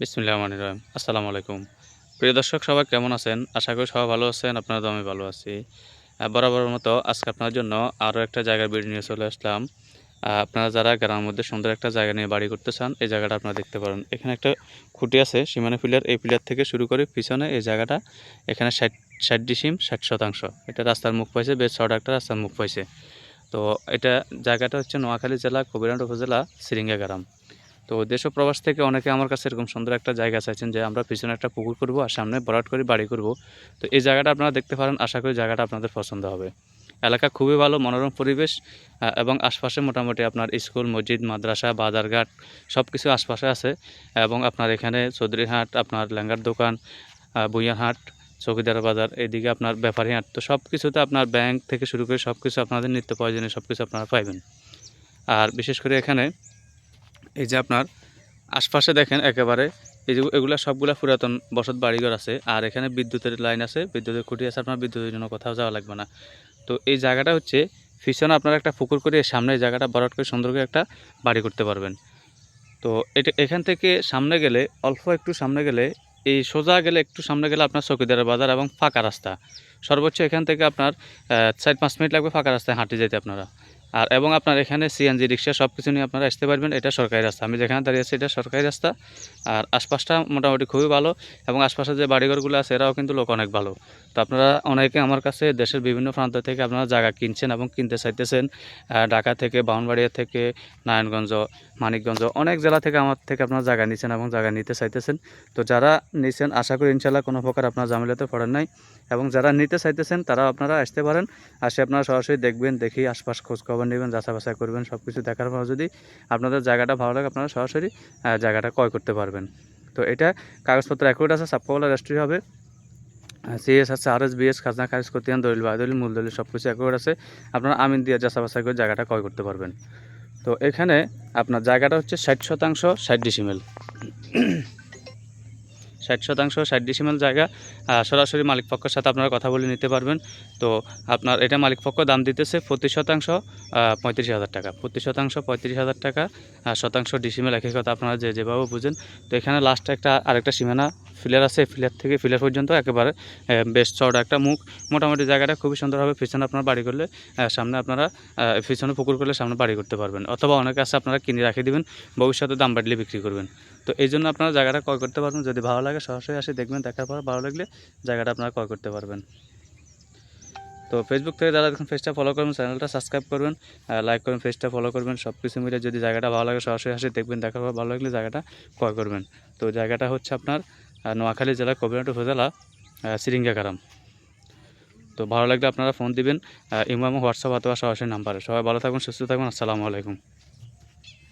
বিসমিল্লাহ রহমান রহিম। আসসালামু আলাইকুম। প্রিয় দর্শক, সবাই কেমন আছেন? আশা করি সবাই ভালো আছেন, আপনারা তো আমি ভালো আছি। বরাবরের মতো আজকে আপনার জন্য আরও একটা জায়গার ভিডিও নিয়ে চলে আসলাম। আপনারা যারা গ্রামের মধ্যে সুন্দর একটা জায়গা নিয়ে বাড়ি করতে চান, এই জায়গাটা আপনারা দেখতে পারেন। এখানে একটা খুঁটি আছে, সীমানা পিলার। এই পিলার থেকে শুরু করে পিছনে এই জায়গাটা, এখানে ষাট ষাট ডিসিম, ষাট শতাংশ। এটা রাস্তার মুখ পাইছে, বেশ ছটা একটা রাস্তার মুখ পাইছে। তো এটা জায়গাটা হচ্ছে নোয়াখালী জেলা কবিরাট উপজেলা, সিরিঙ্গা গ্রাম। তো দেশ প্রবাস থেকে অনেকে আমার কাছে এরকম সুন্দর একটা জায়গা চাইছেন যে আমরা পিছনে একটা পুকুর করব আর সামনে বরাট করে বাড়ি করব। তো এই জায়গাটা আপনারা দেখতে পারেন, আশা করি জায়গাটা আপনাদের পছন্দ হবে। এলাকা খুবই ভালো, মনোরম পরিবেশ এবং আশপাশে মোটামুটি আপনার স্কুল, মসজিদ, মাদ্রাসা, বাজারঘাট সব কিছু আশপাশে আছে। এবং আপনার এখানে চৌধুরীহাট, আপনার লেঙ্গার দোকান বুইয়ারহাট চৌকিদার বাজার, এদিকে আপনার ব্যাপারী হাট। তো সব কিছুতে আপনার ব্যাংক থেকে শুরু করে সব কিছু আপনাদের নিত্য প্রয়োজনীয় সব কিছু আপনারা পাইবেন। আর বিশেষ করে এখানে এই যে আপনার আশপাশে দেখেন একেবারে, এই যে এগুলো সবগুলা পুরাতন বসত বাড়িঘর আছে, আর এখানে বিদ্যুতের লাইন আছে, বিদ্যুতের খুঁটি আছে, আপনার বিদ্যুতের জন্য কোথাও যাওয়া লাগবে না। তো এই জায়গাটা হচ্ছে, পিছনে আপনারা একটা পুকুর করে সামনে এই জায়গাটা বরাট করে সুন্দর করে একটা বাড়ি করতে পারবেন। তো এটা এখান থেকে সামনে গেলে, অল্প একটু সামনে গেলে, এই সোজা গেলে একটু সামনে গেলে আপনার চৌকিদারের বাজার এবং ফাঁকা রাস্তা। সর্বোচ্চ এখান থেকে আপনার চার পাঁচ মিনিট লাগবে ফাঁকা রাস্তায় হাঁটে যেতে আপনারা। আর এবং আপনার এখানে সিএনজি রিক্সা সব কিছু নিয়ে আপনারা আসতে পারবেন, এটা সরকারি রাস্তা। আমি যেখানে দাঁড়িয়ে আছি, এটা সরকারি রাস্তা। আর আশপাশটা মোটামুটি খুবই ভালো এবং আশপাশে যে বাড়িঘরগুলো আছে, এরাও কিন্তু লোক অনেক ভালো। তো আপনারা অনেকে আমার কাছে দেশের বিভিন্ন প্রান্ত থেকে আপনারা জায়গা কিনছেন এবং কিনতে চাইতেছেন ঢাকা থেকে বাউনবাড়িয়া থেকে নারায়ণগঞ্জ, মানিকগঞ্জ, অনেক জেলা থেকে আমার থেকে আপনারা জায়গা নিচ্ছেন এবং জায়গা নিতে চাইতেছেন। তো যারা নিচ্ছেন আশা করি ইনশাল্লাহ কোনো প্রকার আপনার জামিলাতে পড়েন নাই এবং যারা নিতে চাইতেছেন তারা আপনারা আসতে পারেন। আসে আপনারা সরাসরি দেখবেন, দেখি আশপাশ খোঁজখবর নেবেন যাচা বাছাই করবেন সব কিছু দেখার পর যদি আপনাদের জায়গাটা ভালো লাগে, আপনারা সরাসরি জায়গাটা ক্রয় করতে পারবেন। তো এটা কাগজপত্র অ্যাকুরেট আছে সাপ্পাওয়ালা রেজিস্ট্রি হবে। সিএস আছে আর এস বিএস খাজনা খারিজ করতে হন দলিল বা দলিল মূল দলিল সব কিছু অ্যাকুরেট আছে। আপনারা আমিন দিয়ে যাচা বাছাই করে জায়গাটা ক্রয় করতে পারবেন। তো এখানে আপনার জায়গাটা হচ্ছে ষাট শতাংশ ষাট ডিসিমেল ষাট শতাংশ, ষাট ডিসিমেল জায়গা সরাসরি মালিক পক্ষের সাথে আপনারা কথা বলে নিতে পারবেন। তো আপনার, এটা মালিক পক্ষ দাম দিতেছে প্রতি শতাংশ পঁয়ত্রিশ হাজার টাকা। প্রতি শতাংশ, পঁয়ত্রিশ হাজার টাকা শতাংশ ডিসিমেল একই কথা আপনারা যে যেভাবে বুঝেন। তো এখানে লাস্টে একটা, আরেকটা সীমানা ফিলার আছে ফিলার থেকে ফিলার পর্যন্ত একেবারে বেশ চওড়া একটা মুখ। মোটামুটি জায়গাটা খুবই সুন্দরভাবে পিছনে আপনারা বাড়ি করলে সামনে আপনারা পিছনে পুকুর করলে সামনে বাড়ি করতে পারবেন। অথবা অনেক আছে আপনারা কিনে রাখে দিবেন, ভবিষ্যতে দাম বাড়লে বিক্রি করবেন। তো এই জন্য আপনারা জায়গাটা ক্রয় করতে পারবেন। যদি ভালো লাগে সরাসরি আসে দেখবেন, দেখার পর ভালো লাগলে জায়গাটা আপনারা ক্রয় করতে পারবেন। তো ফেসবুক থেকে যারা দেখুন পেজটা ফলো করবেন চ্যানেলটা সাবস্ক্রাইব করবেন লাইক করবেন পেজটা ফলো করবেন সব কিছু মিলে যদি জায়গাটা ভালো লাগে সরাসরি আসে দেখবেন, দেখার পর ভালো লাগলে জায়গাটা ক্রয় করবেন। তো জায়গাটা হচ্ছে আপনার নোয়াখালী জেলা কবিরাট উপজেলা সিরিঙ্গাকারাম। তো ভালো লাগলে আপনারা ফোন দিবেন ইমাম হোয়াটসঅ্যাপ অথবা সরাসরি নাম্বারে। সবাই ভালো থাকুন, সুস্থ থাকুন, আসসালামু আলাইকুম।